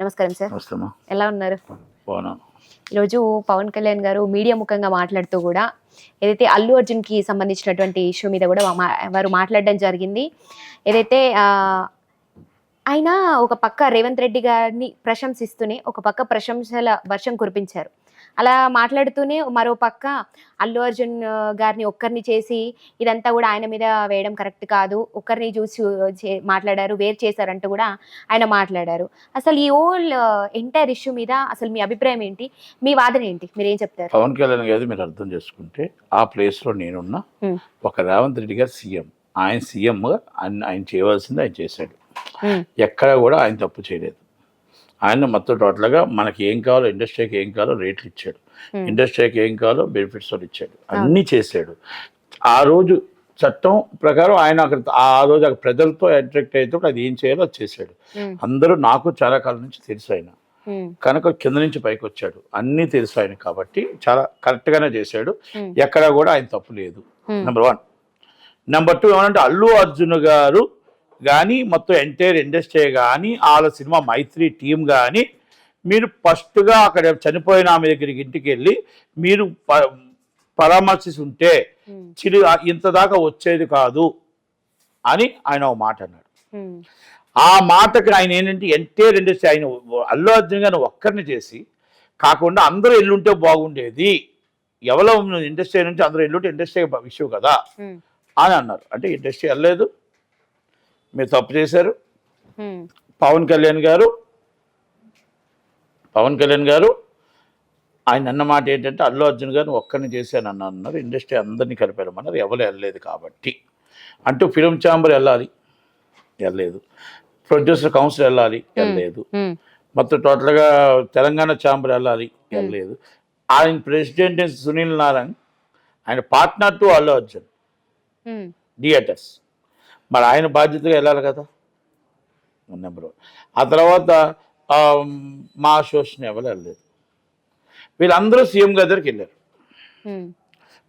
నమస్కారం సార్. ఎలా ఉన్నారు? ఈరోజు పవన్ కళ్యాణ్ గారు మీడియా ముఖంగా మాట్లాడుతూ కూడా ఏదైతే అల్లు అర్జున్కి సంబంధించినటువంటి ఇష్యూ మీద కూడా మా- వారు మాట్లాడడం జరిగింది. ఏదైతే ఆయన ఒక పక్క రేవంత్ రెడ్డి గారిని ప్రశంసిస్తూనే ఒక పక్క ప్రశంసల వర్షం కురిపించారు. అలా మాట్లాడుతూనే మరో పక్క అల్లు అర్జున్ గారిని ఒక్కరిని చేసి ఇదంతా కూడా ఆయన మీద వేయడం కరెక్ట్ కాదు. ఒక్కరిని చూసి మాట్లాడారు వేరు చేశారంటూ కూడా ఆయన మాట్లాడారు. అసలు ఈ ఓల్ ఎంటైర్ ఇష్యూ మీద అసలు మీ అభిప్రాయం ఏంటి? మీ వాదన ఏంటి? మీరు ఏం చెప్తారు? పవన్ కళ్యాణ్ గారు మీరు అర్థం చేసుకుంటే ఆ ప్లేస్లో నేనున్నా. ఒక రేవంత్ రెడ్డి గారు సీఎం. ఆయన సీఎం ఆయన చేయవలసింది ఆయన చేశాడు. ఎక్కడ కూడా ఆయన తప్పు చేయలేదు. ఆయన మొత్తం టోటల్గా మనకి ఏం కావాలో ఇండస్ట్రీకి ఏం కావాలో రేట్లు ఇచ్చాడు. ఇండస్ట్రీకి ఏం కావాలో బెనిఫిట్స్ ఇచ్చాడు అన్నీ చేశాడు ఆ రోజు చట్టం ప్రకారం ఆయన అక్కడ ఆ రోజు అక్కడ ప్రజలతో అట్రాక్ట్ అయితే అది ఏం చేయాలో అది చేశాడు. అందరూ నాకు చాలా కాలం నుంచి తెలుసు ఆయన. కనుక కింద నుంచి పైకి వచ్చాడు అన్నీ తెలుసు ఆయన కాబట్టి చాలా కరెక్ట్గానే చేశాడు. ఎక్కడా కూడా ఆయన తప్పు లేదు. నెంబర్ వన్ నెంబర్ టూ ఏమంటే అల్లు అర్జున్ గారు కానీ మొత్తం ఎంటైర్ ఇండస్ట్రీ కానీ వాళ్ళ సినిమా మైత్రి టీం కానీ మీరు ఫస్ట్గా అక్కడ చనిపోయిన ఆమె దగ్గరికి ఇంటికి వెళ్ళి మీరు ప- పరామర్శించి ఉంటే. చిరు ఇంత దాకా వచ్చేది కాదు అని ఆయన ఒక మాట అన్నాడు. ఆ మాటకి ఆయన ఏంటంటే ఎంటైర్ ఇండస్ట్రీ ఆయన అల్లు అర్జున్ గారిని ఒక్కరిని చేసి కాకుండా అందరూ ఎల్లుంటే బాగుండేది ఎవరో ఇండస్ట్రీ నుంచి అందరూ ఎల్లుంటే ఇండస్ట్రీ ఇష్యూ కదా. అని అన్నారు అంటే ఇండస్ట్రీ వెళ్ళలేదు మీరు తప్పు చేశారు. పవన్ కళ్యాణ్ గారు పవన్ కళ్యాణ్ గారు ఆయన అన్న మాట ఏంటంటే అల్లు అర్జున్ గారిని ఒక్కరిని చేశాను అన్న అన్నారు. ఇండస్ట్రీ అందరినీ కలిపారమన్నారు ఎవరు వెళ్ళలేదు కాబట్టి. అంటూ ఫిలిం ఛాంబర్ వెళ్ళాలి. వెళ్ళలేదు. ప్రొడ్యూసర్ కౌన్సిల్ వెళ్ళాలి. వెళ్ళలేదు. మొత్తం టోటల్గా తెలంగాణ ఛాంబర్ వెళ్ళాలి. వెళ్ళలేదు. ఆయన ప్రెసిడెంట్ సునీల్ నారాయణ్ ఆయన partner to Allu Arjun. Theatres. మరి ఆయన బాధ్యతగా వెళ్ళాలి కదా. నెంబర్ వన్ ఆ తర్వాత ఆ, మా అసోసియేషన్ ఎవరు వెళ్ళలేదు. వీళ్ళందరూ సీఎం గారి దగ్గరికి వెళ్ళారు.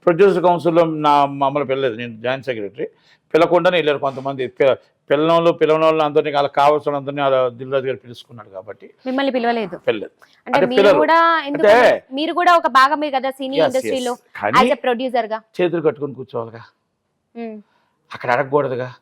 ప్రొడ్యూసర్ కౌన్సిల్లో నా మమ్మల్ని పిల్లలేదు నేను జాయింట్ సెక్రటరీ. పిలకుండానే వెళ్ళారు కొంతమంది. పిల్లలు పిల్లల అందరినీ వాళ్ళకి కావాల్సిన అందరినీ దిల్రాజు గారు పిలుచుకున్నాడు కాబట్టి మిమ్మల్ని పిలవలేదు. అంటే మీరు. కూడా ఎందుకు అంటే- మీరు కూడా ఒక భాగమే కదా సినీ ఇండస్ట్రీలో ప్రొడ్యూసర్గా. చేతులు కట్టుకొని కూర్చోవాలిగా. అక్కడ అడగకూడదుగా.